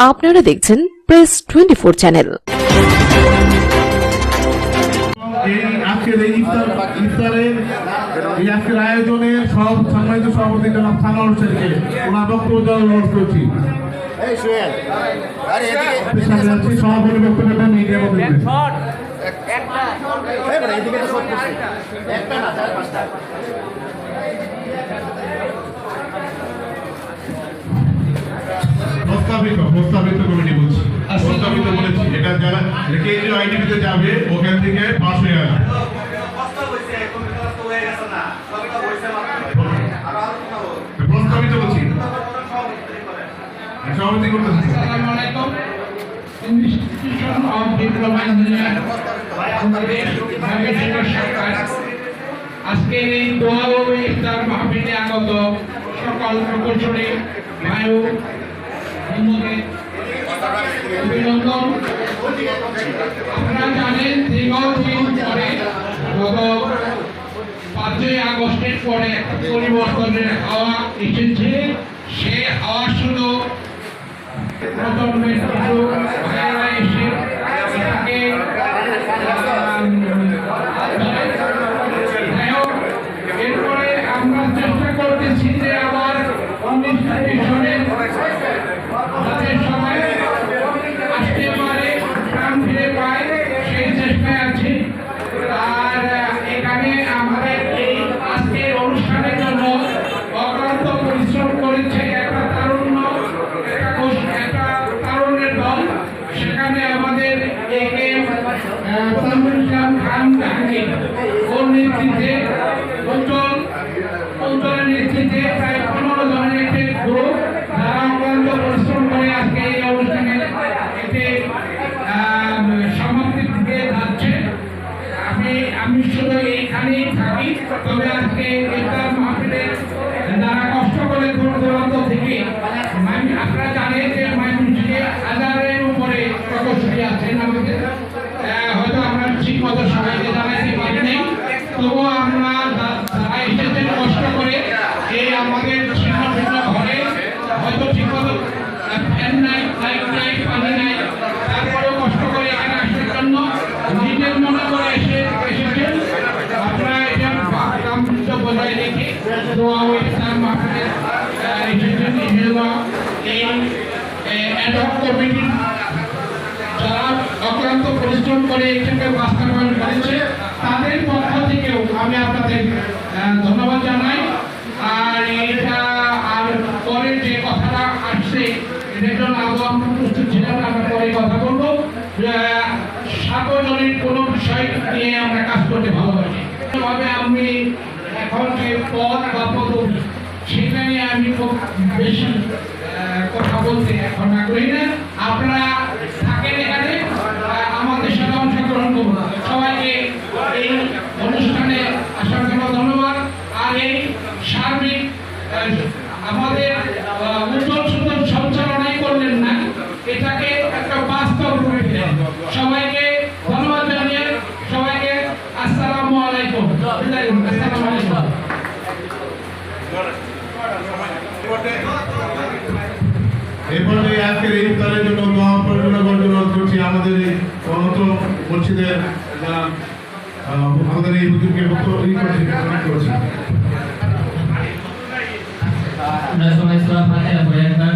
আপনারা দেখছেন press twenty four channel এই আজকের এই ইফতার ইফতারের এই আজকের আয়োজনের সব সম্মানিত সভাপতি জনাব সানোয়ার হোসেনকে ওনার বক্তব্য দেওয়ার অনুরোধ করছি। এই সোহেল আরে এদিকে। আপনার সাথে আছি সভাপতি বক্তব্যটা মিডিয়া মধ্যে প্রস্তাবিত প্রস্তাবিত কমিটি বলছি। প্রস্তাবিত বলেছি। এটা যারা কেন্দ্রীয় আইডিপিতে যাবে ওখান থেকে পাস হয়ে আসবে। প্রস্তাবিত বলছি। সভাপতি করতেছি Assalamualaikum. Institution of Diploma Engineer Bangladesh গবেষণা সরকার আজকের এই দোয়া ও ইফতার মাহফিলে আগত সকল প্রকৌশলী বন্ধুদের অভিনন্দন। আপনারা পাঁচই আগস্টের পরে পরিবর্তনের হাওয়া সেই হাওয়া শুধু প্রজন্মের তামিল ইসলাম খান জাহাঙ্গীর প্রায় পনেরো জনের একটি গ্রুপ যারা অক্লান্ত করে আজকে এই অনুষ্ঠানে একটি সমাপ্তির দিকে যাচ্ছে। আমি আমি শুধু এইখানেই থাকি, তবে আজকে ইফতার দোয়া ও ইসলাম মাহফিলে আহ, এই অ্যাডক কমিটির যারা অক্লান্ত পরিশ্রম করে এটাকে বাস্তবায়ন করেছে তাদের পক্ষ থেকেও আমি আপনাদের ধন্যবাদ জানাই আর এটা আর পরে যে কথাটা আসছে এটার জন্য আগে প্রস্তুত ছিলাম আমরা পরে কথা বলব সার্বজনীন কোনো বিষয় নিয়ে আমরা কাজ করতে ভালোবাসি আমি এখন যে পদ বা পদবি সেটা নিয়ে আমি খুব বেশি কথা বলতে এখন আগ্রহী না। আপনারা থাকেন এখানে আহ, আমাদের সাথে অংশগ্রহণ করুন সবাইকে এই অনুষ্ঠানে আসার জন্য ধন্যবাদ আর এই সার্বিক আহ, আমাদের আহ, উজ্জ্বল সুন্দর সঞ্চালনাই করলেন না এটাকে একটা বাস্তব রূপে ফিরে সবাইকে ধন্যবাদ জানিয়ে সবাইকে আসসালামু আলাইকুম বিদায় নিন। আসসালামু আলাইকুম এরপরে আজকের এই ইফতারের জন্য দোয়া পরিচালনা করার জন্য করছি আমাদের এই অনন্ত মসজিদের আমাদের এই হুজুরকে বক্তব্য করছি প্রদান করছি। Udah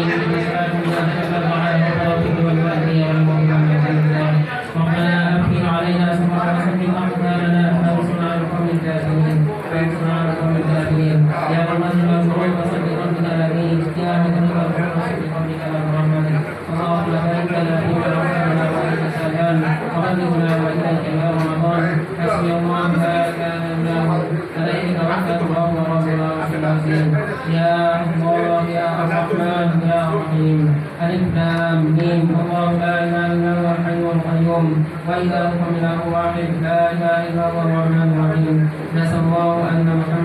you know. ألف لام ميم الله لا إله إلا هو الحي القيوم. وإلهكم إله واحد لا إله إلا هو الرحمن الرحيم. نسأل الله أن محمدا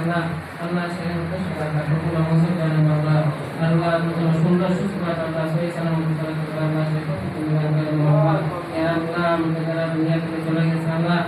আল্লাহ আল্লাহ সেরে হতে সবাই কবুল মঞ্জুর করেন আল্লাহ আল্লাহ তোমার সুন্দর, সুস্থ আল্লাহ সেই সালাম আল্লাহ সে কবুল করেন আল্লাহ। আমাদের যারা দুনিয়া থেকে চলে গেছে, আল্লাহ।